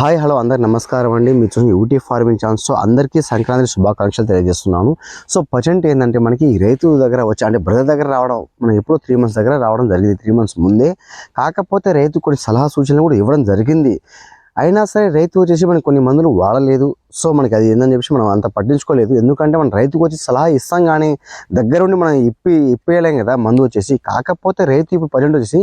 Hi hello అందరు నమస్కారం అండి. మీరు చూసిన యూటీ ఫార్మింగ్ ఛాన్స్ సో అందరికీ సంక్రాంతి శుభాకాంక్షలు తెలియజేస్తున్నాను. సో ప్రజెంట్ ఏంటంటే మనకి ఈ రైతు దగ్గర వచ్చి అంటే బ్రదర్ దగ్గర రావడం మనం ఎప్పుడో త్రీ మంత్స్ దగ్గర రావడం జరిగింది త్రీ మంత్స్ ముందే. కాకపోతే రైతు కొన్ని సలహా సూచనలు కూడా ఇవ్వడం జరిగింది. అయినా సరే రైతు వచ్చేసి మనకి కొన్ని మందులు వాడలేదు. సో మనకి అది ఏందని చెప్పేసి మనం అంత పట్టించుకోలేదు. ఎందుకంటే మనం రైతుకు వచ్చి సలహా ఇస్తాం కానీ దగ్గరుండి మనం ఇప్పి ఇప్పేయలేం కదా మందు వచ్చేసి. కాకపోతే రైతు ఇప్పుడు ప్రజెంట్ వచ్చేసి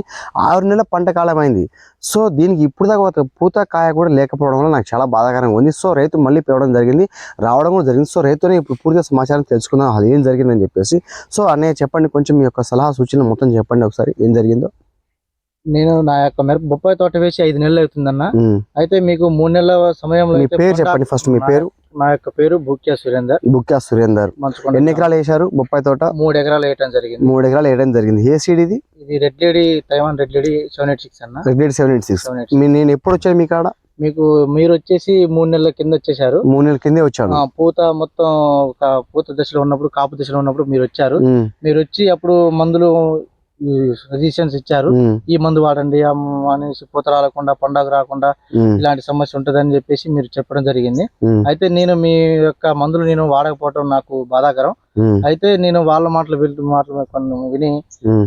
ఆరు నెలల పంట కాలం అయింది. సో దీనికి ఇప్పుడు దాకా పూత కాయ కూడా లేకపోవడం వల్ల నాకు చాలా బాధాకరంగా ఉంది. సో రైతు మళ్ళీ పిలవడం జరిగింది. రావడం కూడా జరిగింది. సో రైతునే ఇప్పుడు పూర్తిగా సమాచారం తెలుసుకుందాం. అది ఏం జరిగిందని చెప్పేసి. సో అన్నయ్య చెప్పండి. కొంచెం మీ యొక్క సలహా సూచన మొత్తం చెప్పండి ఒకసారి. ఏం జరిగిందో? నేను నా యొక్క మిరప బొప్పాయి తోట వేసి ఐదు నెలలు అవుతుందన్న. అయితే మీకు మూడు నెలల సమయంలో పేరు చెప్పండి ఫస్ట్ మీ పేరు. నా యొక్క పేరు బుక్యా సురేందర్. బుక్యా సురేందర్. ఎన్ని ఎకరాలు వేశారు బొప్పాయి తోట? మూడు ఎకరాలు వేయటం జరిగింది. మూడు ఎకరాలు వేయడం జరిగింది. ఏ సీడ్ ఇది? ఇది red lady Taiwan red lady seven eight six అన్న. Regulate seven eight six. నేను ఎప్పుడు వచ్చాను మీ కాడ? మీకు మీరు వచ్చేసి మూడు నెలల కింద వచ్చేసారు మూడు నెలల కిందే వచ్చాను. ఆ, పూత మొత్తం పూత దశలో ఉన్నప్పుడు కాపు దశలో ఉన్నప్పుడు మీరు వచ్చారు. మీరు వచ్చి అప్పుడు మందులు సజెషన్స్ ఇచ్చారు. ఈ మందు వాడండి అనేసి పూత రాకుండా పండగ రాకుండా ఇలాంటి సమస్య ఉంటుందని చెప్పేసి మీరు చెప్పడం జరిగింది. అయితే నేను మీ యొక్క మందులు నేను వాడకపోవటం నాకు బాధాకరం. అయితే నేను వాళ్ళ మాటలు వీళ్ళ మాటలు కొన్ని విని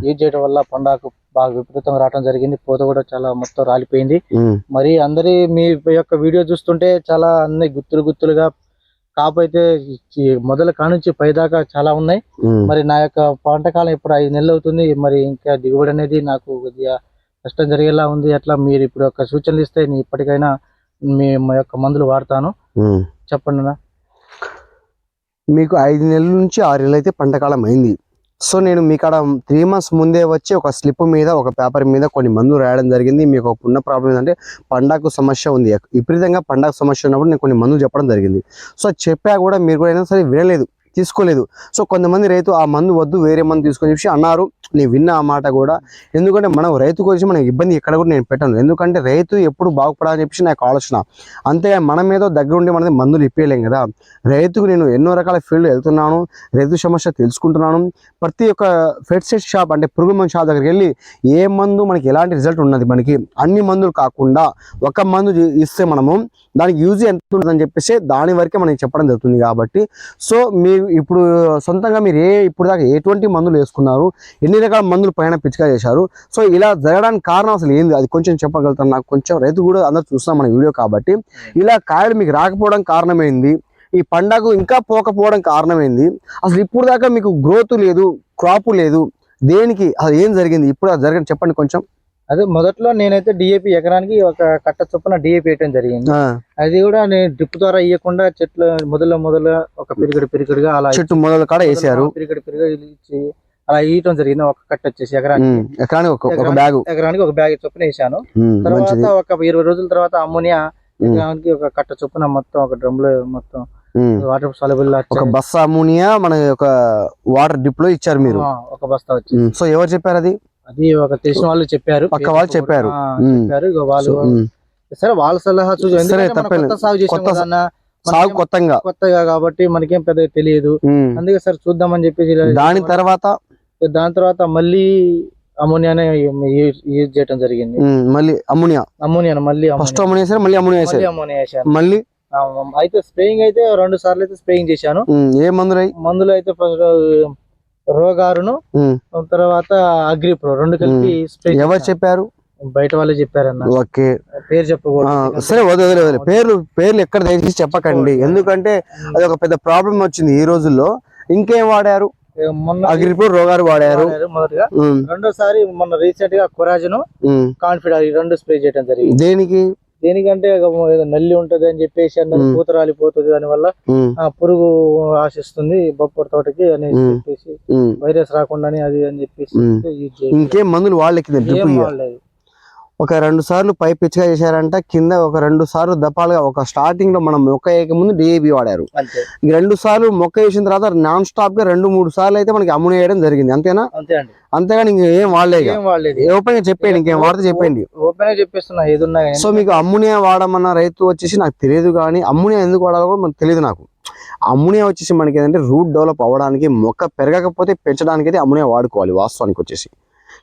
యూజ్ చేయడం వల్ల పండాకు బాగా విపరీతంగా రావడం జరిగింది. పూత కూడా చాలా మొత్తం రాలిపోయింది. మరి అందరి మీ యొక్క వీడియో చూస్తుంటే చాలా అన్ని గుత్తులు గుత్తులుగా కాపు అయితే ఈ మొదల కానుంచి పైదాకా చాలా ఉన్నాయి. మరి నా యొక్క పంట కాలం ఇప్పుడు ఐదు నెలలు అవుతుంది మరి ఇంకా దిగుబడి అనేది నాకు కొద్దిగా కష్టం జరిగేలా ఉంది అట్లా మీరు ఇప్పుడు ఒక సూచనలు ఇస్తే నేను ఇప్పటికైనా మీ మా యొక్క మందులు వాడతాను. చెప్పండి. మీకు ఐదు నెలల నుంచి ఆరు నెలలు అయితే పంట కాలం అయింది సో నేను మీ కాడ త్రీ మంత్స్ ముందే వచ్చి ఒక స్లిప్ మీద ఒక పేపర్ మీద కొన్ని మందులు రాయడం జరిగింది. మీకు ఒక ఉన్న ప్రాబ్లం ఏంటంటే పండాకు సమస్య ఉంది. విపరీతంగా పండాకు సమస్య ఉన్నప్పుడు నేను కొన్ని మందులు చెప్పడం జరిగింది. సో చెప్పా కూడా మీరు కూడా అయినా సరే వినలేదు. తీసుకోలేదు. సో కొంతమంది రైతు ఆ మందు వద్దు వేరే మందు తీసుకొని చెప్పి అన్నారు. నేను విన్న ఆ మాట కూడా. ఎందుకంటే మనం రైతుకు వచ్చి మనకి ఇబ్బంది ఎక్కడ కూడా నేను పెట్టను. ఎందుకంటే రైతు ఎప్పుడు బాగుపడాలని చెప్పేసి నాకు ఆలోచన. అంతే మన మీద దగ్గర ఉండి మనది మందులు ఇప్పేయలేం కదా. రైతుకు నేను ఎన్నో రకాల ఫీల్డ్ వెళ్తున్నాను. రైతు సమస్య తెలుసుకుంటున్నాను. ప్రతి ఒక్క ఫెడ్సెట్ షాప్ అంటే పురుగు మందు షాప్ దగ్గరికి వెళ్ళి ఏ మందు మనకి ఎలాంటి రిజల్ట్ ఉన్నది మనకి. అన్ని మందులు కాకుండా ఒక మందు ఇస్తే మనము దానికి యూజ్ ఎంత ఉంటుందని చెప్పేసి దాని వరకే మనకి చెప్పడం జరుగుతుంది కాబట్టి. సో మీరు ఇప్పుడు సొంతంగా మీరు ఏ ఇప్పుడు దాకా ఎటువంటి మందులు వేసుకున్నారు ఎన్ని రకాల మందులు పైన పిచ్చిగా చేశారు? సో ఇలా జరగడానికి కారణం అసలు ఏంది? అది కొంచెం చెప్పగలుగుతాను నాకు కొంచెం రైతు కూడా అందరూ చూస్తాం మన వీడియో కాబట్టి. ఇలా కాయలు మీకు రాకపోవడం కారణమైంది ఈ పండగ ఇంకా పోకపోవడం కారణమైంది అసలు ఇప్పుడు దాకా మీకు గ్రోత్ లేదు క్రాప్ లేదు. దేనికి? అది ఏం జరిగింది? ఇప్పుడు అది జరగని చెప్పండి కొంచెం. అదే మొదట్లో నేనైతే డిఏపి ఎకరానికి ఒక కట్ట చొప్పున డిఏపి వేయటం జరిగింది. అది కూడా నేను డ్రిప్ ద్వారా ఇవ్వకుండా చెట్లు మొదల మొదల ఒక పిరిగడి పిరిగడిగా అలా చెట్టు మొదలు కాడ వేసారు. పిరిగడి పిరిగడి ఇచ్చి అలా ఇవ్వటం జరిగింది. ఒక కట్ట వచ్చేసి ఎకరానికి. ఎకరానికి ఒక బ్యాగు. ఎకరానికి ఒక బ్యాగ్ చొప్పున వేసాను. తర్వాత ఒక ఇరవై రోజుల తర్వాత అమ్మోనియా ఎకరానికి ఒక కట్ట చొప్పున మొత్తం ఒక డ్రమ్లో మొత్తం. వాటర్ సాలబుల్ ఒక బస్ అమోనియా మన ఒక వాటర్ డిప్లో ఇచ్చారు మీరు. ఒక బస్తా వచ్చి సో ఎవరు చెప్పారు అది? అది ఒక తెలిసిన వాళ్ళు చెప్పారు. పక్క వాళ్ళు చెప్పారు. చెప్పారు. ఇక వాళ్ళు సరే వాళ్ళ సలహా సరే. కొత్త సాగు. సాగు కొత్తగా. కొత్తగా కాబట్టి మనకేం పెద్ద తెలియదు. అందుకే సార్ చూద్దామని చెప్పేసి ఇలా దాని తర్వాత దాని తర్వాత మళ్ళీ అమోనియానే యూజ్ చేయడం జరిగింది. మళ్ళీ అమోనియా అమోనియా మళ్ళీ ఫస్ట్ అమోనియా వేసారు మళ్ళీ అమోనియా వేసారు అమోనియా మళ్ళీ? అయితే స్ప్రేయింగ్ అయితే రెండు సార్లు అయితే స్ప్రేయింగ్ చేశాను. ఏ మందులు? మందులు అయితే రోగారును తర్వాత అగ్రి ప్రో రెండు కలిపి స్ప్రే ఎవరు చెప్పారు? బయట వాళ్ళే చెప్పారన్న. ఓకే. పేరు చెప్పకూడదు. సరే వదిలే వదిలే పేర్లు పేర్లు ఎక్కడ దయచేసి చెప్పకండి. ఎందుకంటే అది ఒక పెద్ద ప్రాబ్లం వచ్చింది ఈ రోజుల్లో. ఇంకేం వాడారు? మొన్న అగ్రిపూర్ రోగారు వాడారు. మొదటగా. రెండోసారి మొన్న రీసెంట్గా కొరాజను. కాన్ఫిడెంట్ ఈ రెండు స్ప్రే చేయడం జరిగింది. దేనికి? దేనికంటే నల్లి ఉంటది అని చెప్పేసి అన్నారు మ్మ్. పూత రాలిపోతుంది దాని వల్ల ఉమ్, ఆ పురుగు ఆశిస్తుంది బొప్పర్ తోటకి అని. చెప్పేసి వైరస్ రాకుండా అది అని చెప్పేసి మ్మ్. యూజ్ చేయాలి. ఇంకేం మందులు వాళ్ళకి డ్రిప్ ఏం ఇయ్య. వాడలేదు. ఒక రెండు సార్లు పై పిచ్చిగా చేశారంట. కింద ఒక రెండు సార్లు దపాలుగా ఒక స్టార్టింగ్లో మనం మొక్క వేయక ముందు డిఏబి వాడారు. రెండు సార్లు మొక్క వేసిన తర్వాత నాన్ స్టాప్గా రెండు మూడు సార్లు అయితే మనకి అమ్ముని వేయడం జరిగింది. అంతేనా? అంతేగాని ఇంకేం వాడలేదు ఓపెన్గా చెప్పండి ఇంకేం వాడితే చెప్పండి ఓపెన్గా చెప్పేస్తున్నా ఏదున్నా. సో మీకు అమ్మునియా వాడమన్న రైతు వచ్చేసి నాకు తెలియదు కానీ అమ్మునియా ఎందుకు వాడాలో కూడా మనకు తెలియదు నాకు. అమ్మునియా వచ్చేసి మనకి ఏంటంటే రూట్ డెవలప్ అవ్వడానికి మొక్క పెరగకపోతే పెంచడానికి అయితే అమ్మునియా వాడుకోవాలి వాస్తవానికి వచ్చేసి.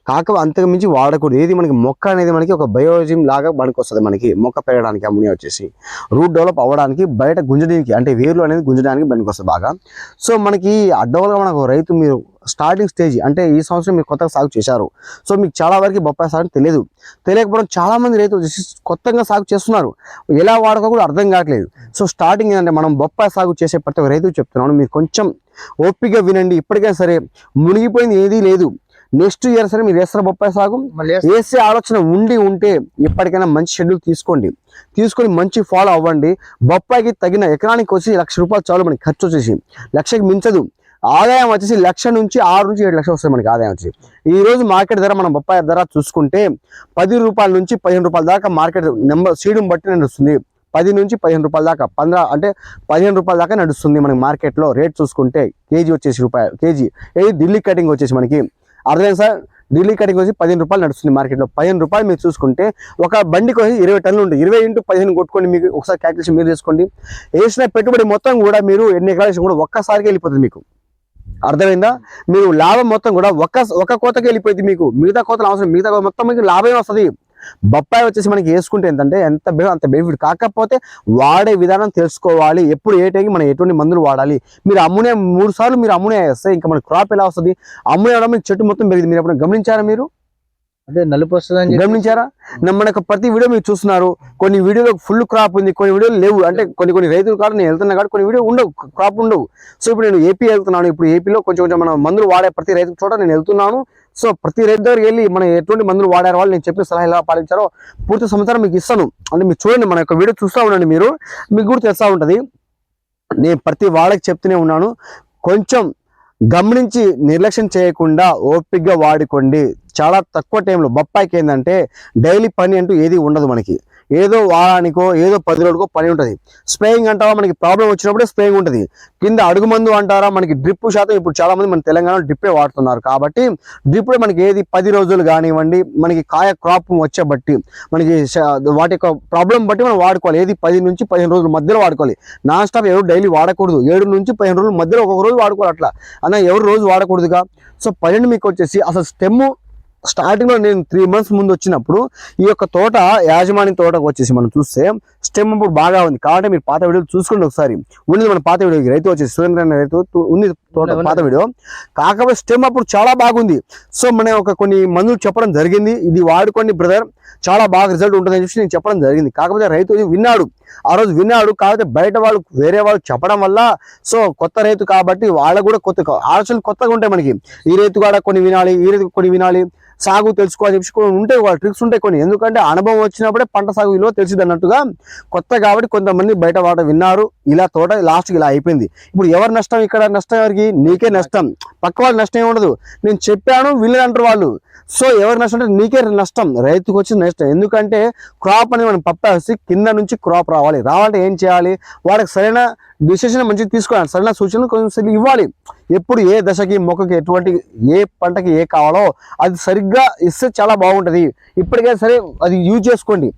కాక అంతకు మించి వాడకూడదు. ఏది మనకి మొక్క అనేది మనకి ఒక బయోజిమ్ లాగా మనకు వస్తుంది మనకి. మొక్క పెరగడానికి అమ్మునియా వచ్చేసి. రూట్ డెవలప్ అవ్వడానికి బయట గుంజడానికి అంటే వేర్లు అనేది గుంజడానికి పనికి వస్తుంది బాగా. సో మనకి అడ్డవల్గా మనకు రైతు మీరు స్టార్టింగ్ స్టేజ్ అంటే ఈ సంవత్సరం మీరు కొత్తగా సాగు చేశారు. సో మీకు చాలా వరకు బొప్పాయి సాగు తెలియదు. తెలియకపోవడం చాలామంది రైతులు కొత్తగా సాగు చేస్తున్నారు. ఎలా వాడుకో కూడా అర్థం కావట్లేదు. సో స్టార్టింగ్ ఏంటంటే మనం బొప్పాయి సాగు చేసే ప్రతి ఒక్క రైతు చెప్తున్నాను. మీరు కొంచెం ఓపిక వినండి. ఇప్పటికైనా సరే మునిగిపోయింది ఏదీ లేదు. నెక్స్ట్ ఇయర్ సరే మీరు వేస్తారు బొప్పాయి సాగు? వేసే ఆలోచన ఉండి ఉంటే ఇప్పటికైనా మంచి షెడ్యూల్ తీసుకోండి. తీసుకొని మంచి ఫాలో అవ్వండి. బొప్పాయికి తగిన ఎకరానికి వచ్చి లక్ష రూపాయలు చాలు మనకి ఖర్చు వచ్చేసి. లక్షకి మించదు. ఆదాయం వచ్చేసి లక్ష నుంచి ఆరు నుంచి ఏడు లక్షలు వస్తుంది మనకి ఆదాయం వచ్చి. ఈ రోజు మార్కెట్ ధర మనం బొప్పాయి ధర చూసుకుంటే పది రూపాయల నుంచి పదిహేను రూపాయల దాకా మార్కెట్ నెంబర్ సీడుని బట్టి నడుస్తుంది. పది నుంచి పదిహేను రూపాయల దాకా పంద్ర అంటే పదిహేను రూపాయల దాకా నడుస్తుంది మనకి మార్కెట్లో రేట్ చూసుకుంటే కేజీ వచ్చేసి రూపాయలు కేజీ. ఏది? ఢిల్లీ కటింగ్ వచ్చేసి మనకి అర్థమైంది సార్ ఢిల్లీ కటింగ్ వచ్చి పదిహేను రూపాయలు నడుస్తుంది మార్కెట్లో. పదిహేను రూపాయలు మీరు చూసుకుంటే ఒక బండికి వచ్చి ఇరవై టన్నులు ఉంటుంది. ఇరవై ఇంటూ పదిహేను కొట్టుకోండి మీకు ఒకసారి క్యాల్కులేషన్ మీరు చేసుకోండి. వేసిన పెట్టుబడి మొత్తం కూడా మీరు ఎన్ని ఎకరాలు కూడా ఒక్కసారికి వెళ్ళిపోతుంది మీకు. అర్థమైందా? మీరు లాభం మొత్తం కూడా ఒక్క ఒక కోతకి వెళ్ళిపోయింది మీకు. మిగతా కోతలు అవసరం మిగతా కోత మొత్తం మీకు లాభమే వస్తుంది. బొప్పాయి వచ్చేసి మనకి వేసుకుంటే ఏంటంటే ఎంత బె- అంత బెనిఫిట్ కాకపోతే వాడే విధానం తెలుసుకోవాలి. ఎప్పుడు ఏ టైంకి మనం ఎటువంటి మందులు వాడాలి? మీరు అమ్మునే మూడు సార్లు మీరు అమ్మునే వేస్తే ఇంకా మన క్రాప్ ఎలా వస్తుంది? అమ్మునే అవడం మీకు చెట్టు మొత్తం పెరిగింది. మీరు ఎప్పుడు గమనించారా మీరు? అదే నలుపు వస్తుందని గమనించారా? మనకు ప్రతి వీడియో మీరు చూస్తున్నారు. కొన్ని వీడియోలో ఫుల్ క్రాప్ ఉంది కొన్ని వీడియోలు లేవు. అంటే కొన్ని కొన్ని రైతులు కాదు నేను వెళ్తున్నా కాదు కొన్ని వీడియో ఉండవు క్రాప్ ఉండవు. సో ఇప్పుడు నేను ఏపీ వెళ్తున్నాను. ఇప్పుడు ఏపీలో కొంచెం కొంచెం మనం మందులు వాడే ప్రతి రైతు చోట నేను వెళ్తున్నాను. సో ప్రతి రైతు దగ్గరికి వెళ్ళి మనం ఎటువంటి మందులు వాడారు వాళ్ళు నేను చెప్పిన సలహా ఎలా పాటించారో పూర్తి సమాచారం మీకు ఇస్తాను. అంటే మీరు చూడండి మన యొక్క వీడియో చూస్తూ ఉండండి మీరు. మీకు కూడా తెలుస్తూ ఉంటుంది. నేను ప్రతి వాళ్ళకి చెప్తూనే ఉన్నాను. కొంచెం గమనించి నిర్లక్ష్యం చేయకుండా ఓపికగా వాడుకోండి. చాలా తక్కువ టైంలో బొప్పాయికి ఏంటంటే డైలీ పని అంటూ ఏది ఉండదు మనకి. ఏదో వారానికో ఏదో పది రోజులకో పని ఉంటుంది. స్ప్రేయింగ్ అంటావా? మనకి ప్రాబ్లం వచ్చినప్పుడే స్ప్రేయింగ్ ఉంటుంది. కింద అడుగు మందు అంటారా? మనకి డ్రిప్ శాతం ఇప్పుడు చాలా మంది మన తెలంగాణలో డ్రిప్పే వాడుతున్నారు కాబట్టి డ్రిప్లో మనకి ఏది పది రోజులు కానివ్వండి మనకి కాయ క్రాప్ వచ్చే బట్టి మనకి వాటి యొక్క ప్రాబ్లం బట్టి మనం వాడుకోవాలి. ఏది పది నుంచి పదిహేను రోజుల మధ్యలో వాడుకోవాలి. నాన్ స్టాప్ ఎవరు డైలీ వాడకూడదు. ఏడు నుంచి పదిహేను రోజుల మధ్యలో ఒక్కొక్క రోజు వాడుకోవాలి అట్లా. అన్న ఎవరు రోజు వాడకూడదుగా? సో పన్నెండు మీకు వచ్చేసి అసలు స్టెమ్ స్టార్టింగ్లో నేను త్రీ మంత్స్ ముందు వచ్చినప్పుడు ఈ యొక్క తోట యాజమాని తోటకు వచ్చేసి మనం చూస్తే స్టెమ్ ఇప్పుడు బాగా ఉంది. కాబట్టి మీరు పాత వీడియోలు చూసుకోండి ఒకసారి. ఉంది మన పాత వీడియో రైతు వచ్చేసి సురేంద్ర రైతు ఉంది తోట పాత వీడియో. కాకపోతే స్టెమ్ అప్పుడు చాలా బాగుంది. సో మన ఒక కొన్ని మందులు చెప్పడం జరిగింది. ఇది వాడుకోండి బ్రదర్. చాలా బాగా రిజల్ట్ ఉంటుందని చెప్పి నేను చెప్పడం జరిగింది. కాకపోతే రైతు విన్నాడు. ఆ రోజు విన్నాడు. కాకపోతే బయట వాళ్ళు వేరే వాళ్ళు చెప్పడం వల్ల సో కొత్త రైతు కాబట్టి వాళ్ళకు కూడా కొత్త ఆలోచనలు కొత్తగా ఉంటాయి మనకి. ఈ రైతు కూడా కొన్ని వినాలి ఈ రైతు కొన్ని వినాలి. సాగు తెలుసుకోవాలి చెప్పి కొన్ని ఉంటాయి వాళ్ళ ట్రిక్స్ ఉంటాయి కొన్ని. ఎందుకంటే అనుభవం వచ్చినప్పుడే పంట సాగు విలువ తెలిసింది అన్నట్టుగా కొత్త కాబట్టి కొంతమంది బయట వాట విన్నారు. ఇలా తోట లాస్ట్ ఇలా అయిపోయింది. ఇప్పుడు ఎవరు నష్టం? ఇక్కడ నష్టం ఎవరికి? నీకే నష్టం. పక్క వాళ్ళ నష్టం ఏముండదు ఉండదు. నేను చెప్పాను వీళ్ళు అంటారు వాళ్ళు. సో ఎవరు నష్టం అంటే నీకే నష్టం. రైతుకు వచ్చిన నష్టం. ఎందుకంటే క్రాప్ అనేది మనం పప్పేసి కింద నుంచి క్రాప్ రావాలి. రావాలంటే ఏం చేయాలి? వాడికి సరైన డిసిషన్ మంచిగా తీసుకోవాలి. సరైన సూచనలు కొంచెం ఇవ్వాలి. ఎప్పుడు ఏ దశకి మొక్కకి ఎటువంటి ఏ పంటకి ఏ కావాలో అది సరిగ్గా ఇస్తే చాలా బాగుంటుంది. ఇప్పటికైనా సరే అది యూజ్ చేసుకోండి.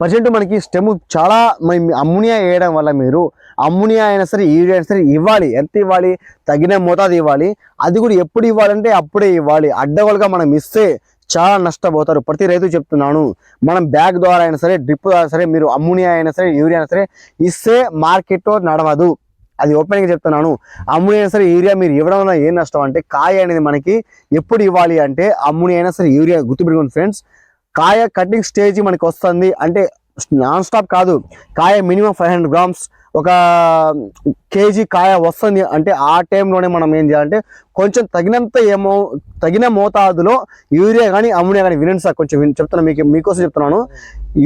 ప్రజెంట్ మనకి స్టెమ్ చాలా మన అమ్మునియా వేయడం వల్ల మీరు అమ్మునియా అయినా సరే యూరియా అయినా సరే ఇవ్వాలి. ఎంత ఇవ్వాలి? తగిన మోతాదు ఇవ్వాలి. అది కూడా ఎప్పుడు ఇవ్వాలంటే అప్పుడే ఇవ్వాలి. అడ్డగోలుగా మనం ఇస్తే చాలా నష్టపోతారు. ప్రతి రైతు చెప్తున్నాను. మనం బ్యాగ్ ద్వారా అయినా సరే డ్రిప్ ద్వారా సరే మీరు అమ్మునియా అయినా సరే యూరియా అయినా సరే ఇస్తే మార్కెట్లో నడవదు. అది ఓపెన్గా చెప్తున్నాను. అమ్ముని అయినా సరే యూరియా మీరు ఇవ్వడం వల్ల ఏం నష్టం అంటే కాయ అనేది మనకి ఎప్పుడు ఇవ్వాలి అంటే అమ్ముని అయినా సరే యూరియా గుర్తుపెట్టుకోండి ఫ్రెండ్స్ కాయ కటింగ్ స్టేజ్ మనకి వస్తుంది. అంటే నాన్ స్టాప్ కాదు. కాయ మినిమం ఫైవ్ హండ్రెడ్ గ్రామ్స్ ఒక కేజీ కాయ వస్తుంది అంటే ఆ టైంలోనే మనం ఏం చేయాలంటే కొంచెం తగినంత ఏమో తగిన మోతాదులో యూరియా కానీ అమ్మునియా కానీ వినండి సార్ కొంచెం చెప్తున్నాను చెప్తున్నా మీకు మీకోసం చెప్తున్నాను.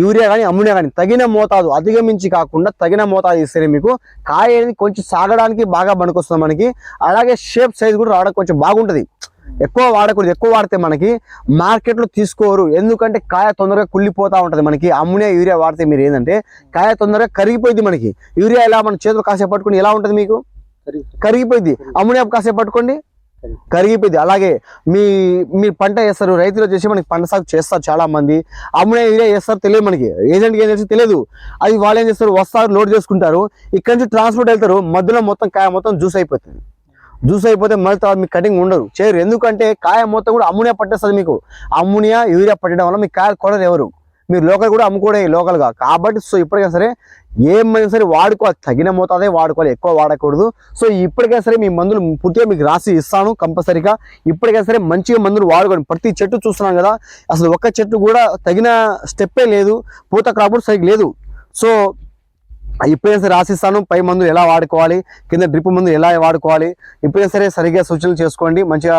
యూరియా కానీ అమ్మునియా కానీ తగిన మోతాదు అధిగమించి కాకుండా తగిన మోతాదు ఇస్తేనే మీకు కాయ అనేది కొంచెం సాగడానికి బాగా పనికొస్తుంది మనకి. అలాగే షేప్ సైజ్ కూడా రావడానికి కొంచెం బాగుంటుంది. ఎక్కువ వాడకూడదు ఎక్కువ వాడితే మనకి మార్కెట్లో తీసుకోరు. ఎందుకంటే కాయ తొందరగా కుళ్ళిపోతా ఉంటది మనకి. అమ్మునియా యూరియా వాడితే మీరు ఏంటంటే కాయ తొందరగా కరిగిపోయింది మనకి. యూరియా ఎలా మన చేతులు కాసేపు పట్టుకుని ఎలా ఉంటుంది మీకు? కరిగిపోయింది అమ్మునియా కాసేపు పట్టుకోండి. కరిగిపోయింది అలాగే మీ మీ పంట వేస్తారు. రైతులు వచ్చేసి మనకి పంట సాగు చేస్తారు చాలా మంది అమ్మునే యూరియా వేస్తారు తెలియదు మనకి. ఏజెంట్కి ఏం చేసి తెలియదు. అది వాళ్ళు ఏం చేస్తారు? వస్తారు లోడ్ చేసుకుంటారు. ఇక్కడ నుంచి ట్రాన్స్పోర్ట్ వెళ్తారు. మధ్యలో మొత్తం కాయ మొత్తం జ్యూస్ అయిపోతుంది. జ్యూస్ అయిపోతే మళ్ళీ తర్వాత మీకు కటింగ్ ఉండరు చేయరు. ఎందుకంటే కాయ మొత్తం కూడా అమ్మునియా పట్టేస్తుంది మీకు. అమ్మునియా యూరియా పట్టడం వల్ల మీకు కాయలు కొనరు ఎవరు. మీరు లోకల్ కూడా అమ్ముకోడే లోకల్గా కాబట్టి సో ఇప్పటికైనా సరే ఏమైనా సరే వాడుకోవాలి. తగిన మోతాదే వాడుకోవాలి. ఎక్కువ వాడకూడదు. సో ఇప్పటికైనా సరే మీ మందులు పూర్తిగా మీకు రాసి ఇస్తాను కంపల్సరీగా. ఇప్పటికైనా సరే మంచిగా మందులు వాడుకోండి. ప్రతి చెట్టు చూస్తున్నాం కదా. అసలు ఒక్క చెట్టు కూడా తగిన స్టెప్పే లేదు. పూత క్రాప్ కూడా సరిగ్గా లేదు. సో ఇప్పుడే సరే రాసిస్తాను పై మందు ఎలా వాడుకోవాలి కింద డ్రిప్ మందు ఎలా వాడుకోవాలి ఇప్పుడే సరే సరిగ్గా సూచనలు చేసుకోండి మంచిగా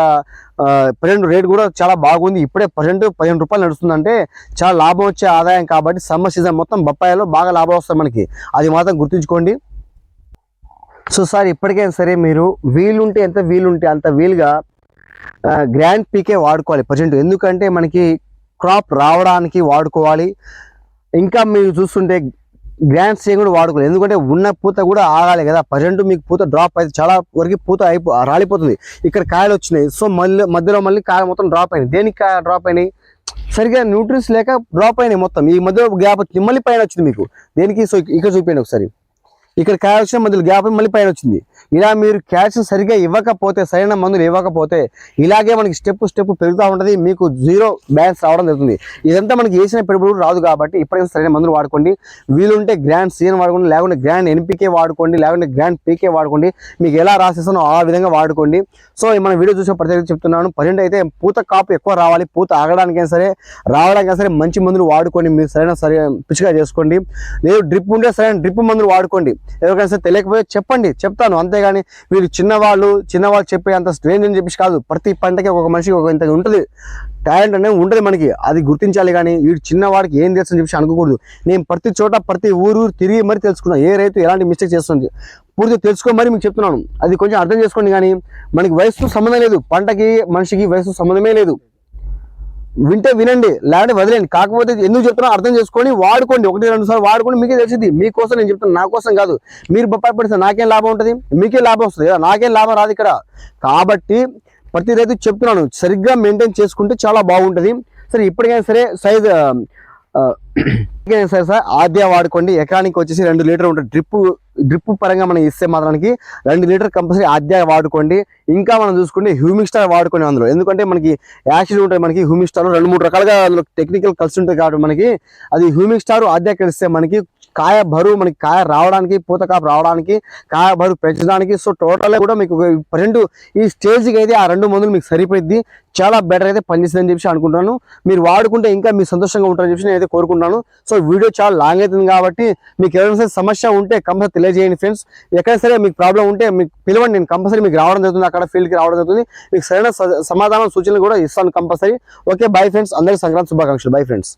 ప్రజెంట్ రేట్ కూడా చాలా బాగుంది ఇప్పుడే ప్రజెంట్ పదిహేను రూపాయలు నడుస్తుందంటే చాలా లాభం వచ్చే ఆదాయం కాబట్టి సమ్మర్ సీజన్ మొత్తం బొప్పాయిలో బాగా లాభం వస్తుంది మనకి అది మాత్రం గుర్తుంచుకోండి. సో సార్ ఇప్పటికైనా సరే మీరు వీలుంటే ఎంత వీలుంటే అంత వీలుగా గ్రాండ్ పీకే వాడుకోవాలి ప్రజెంట్ ఎందుకంటే మనకి క్రాప్ రావడానికి వాడుకోవాలి ఇంకా మీరు చూస్తుంటే గ్రాండ్ సే కూడా వాడుకోలేదు. ఎందుకంటే ఉన్న పూత కూడా ఆగాలి కదా. ప్రజెంట్ మీకు పూత డ్రాప్ అయితే చాలా వరకు పూత అయిపో రాలిపోతుంది. ఇక్కడ కాయలు వచ్చినాయి. సో మళ్ళీ మధ్యలో మళ్ళీ కాయలు మొత్తం డ్రాప్ అయినాయి. దేనికి కాయ డ్రాప్ అయినాయి? సరిగ్గా న్యూట్రిన్స్ లేక డ్రాప్ అయినాయి మొత్తం. ఈ మధ్యలో గ్యాప్ వచ్చింది. మళ్ళీ పైన వచ్చింది మీకు. దేనికి? సో ఇక్కడ చూపించండి ఒకసారి. ఇక్కడ కాయ వచ్చిన గ్యాప్ మళ్ళీ పైన వచ్చింది. ఇలా మీరు క్యాల్షియం సరిగా ఇవ్వకపోతే సరైన మందులు ఇవ్వకపోతే ఇలాగే మనకి స్టెప్ స్టెప్ పెరుగుతూ ఉంటుంది మీకు జీరో బ్యాలెన్స్ రావడం జరుగుతుంది. ఇదంతా మనకి వేసిన పెట్టుబడి రాదు కాబట్టి ఇప్పటికైనా సరైన మందులు వాడుకోండి. వీలుంటే గ్రాండ్ సీఎన్ వాడుకోండి లేకుంటే గ్రాండ్ ఎన్పికే వాడుకోండి లేకుంటే గ్రాండ్ పీకే వాడుకోండి. మీకు ఎలా రాసేస్తానో ఆ విధంగా వాడుకోండి. సో మన వీడియో చూసే ప్రతి చెప్తున్నాను. పన్నెండు అయితే పూత కాపు ఎక్కువ రావాలి. పూత ఆగడానికైనా సరే రావడానికైనా సరే మంచి మందులు వాడుకోండి. మీరు సరైన సరైన పిచ్చిగా చేసుకోండి. లేదు డ్రిప్ ఉంటే సరైన డ్రిప్ మందులు వాడుకోండి. ఎవరికైనా సరే తెలియకపోతే చెప్పండి చెప్తాను. అంతేగాని మీరు చిన్నవాళ్ళు చిన్నవాళ్ళు చెప్పే అంత స్ట్రేంజ్ అని చెప్పేసి కాదు. ప్రతి పంటకి ఒక మనిషికి ఒక ఇంత ఉంటుంది. టాలెంట్ అనేది ఉంటుంది మనకి. అది గుర్తించాలి కానీ వీడు చిన్నవాడికి ఏం తెలుసు అని చెప్పేసి అనుకోకూడదు. నేను ప్రతి చోట ప్రతి ఊరు ఊరు తిరిగి మరి తెలుసుకున్నాను ఏ రైతు ఎలాంటి మిస్టేక్ చేస్తుంది? పూర్తి తెలుసుకో మరి మీకు చెప్తున్నాను. అది కొంచెం అర్థం చేసుకోండి కానీ మనకి వయసుతో సంబంధం లేదు. పంటకి మనిషికి వయసు సంబంధమే లేదు. వింటే వినండి లేదంటే వదిలేండి కాకపోతే ఎందుకు చెప్తున్నా అర్థం చేసుకొని వాడుకోండి. ఒకటి రెండు సార్లు వాడుకోండి మీకే తెలిసింది మీకోసం నేను చెప్తాను నా కోసం కాదు. మీరు బొప్పాయి పడితే నాకేం లాభం ఉంటుంది? మీకే లాభం వస్తుంది కదా? నాకేం లాభం రాదు ఇక్కడ. కాబట్టి ప్రతి రైతు చెప్తున్నాను. సరిగ్గా మెయింటైన్ చేసుకుంటే చాలా బాగుంటుంది. సరే ఇప్పటికైనా సరే సైజ్ సరే సార్ ఆద్య వాడుకోండి. ఎకరానికి వచ్చేసి రెండు లీటర్ ఉంటుంది. డ్రిప్ డ్రిప్ పరంగా మనం ఇస్తే మాత్రానికి రెండు లీటర్ కంపల్సరీ ఆద్య వాడుకోండి. ఇంకా మనం చూసుకుంటే హ్యూమిస్టార్ వాడుకునే అందులో. ఎందుకంటే మనకి యాసిడ్ ఉంటాయి మనకి హ్యూమిస్టార్ రెండు మూడు రకాలుగా అందులో టెక్నికల్ కలిసి ఉంటాయి కాబట్టి మనకి అది హ్యూమిక్స్టార్ ఆద్య కలిస్తే మనకి కాయ బరువు మనకి కాయ రావడానికి పూత కాపు రావడానికి కాయ బరువు పెంచడానికి. సో టోటల్గా కూడా మీకు ప్రజెంట్ ఈ స్టేజ్కి అయితే ఆ రెండు మందులు మీకు సరిపోయింది చాలా బెటర్ అయితే పనిచేస్తుందని చెప్పి అనుకుంటున్నాను. మీరు వాడుకుంటే ఇంకా మీరు సంతోషంగా ఉంటారని చెప్పి అయితే కోరుకుంటున్నాను. సో వీడియో చాలా లాంగ్ అవుతుంది కాబట్టి మీకు ఏదైనా సమస్య ఉంటే కంపల్సరీ తెలియజేయండి ఫ్రెండ్స్ ఎక్కడ సరే మీకు ప్రాబ్లం ఉంటే మీకు పిలవండి. నేను కంపల్సరీ మీకు రావడం జరుగుతుంది. అక్కడ ఫీల్డ్కి రావడం జరుగుతుంది. మీకు సరైన స- సమాధానం సూచనలు కూడా ఇస్తాను కంపల్సరీ. ఓకే బై ఫ్రెండ్స్ అందరికీ సంక్రాంతి శుభాకాంక్షలు. Bye friends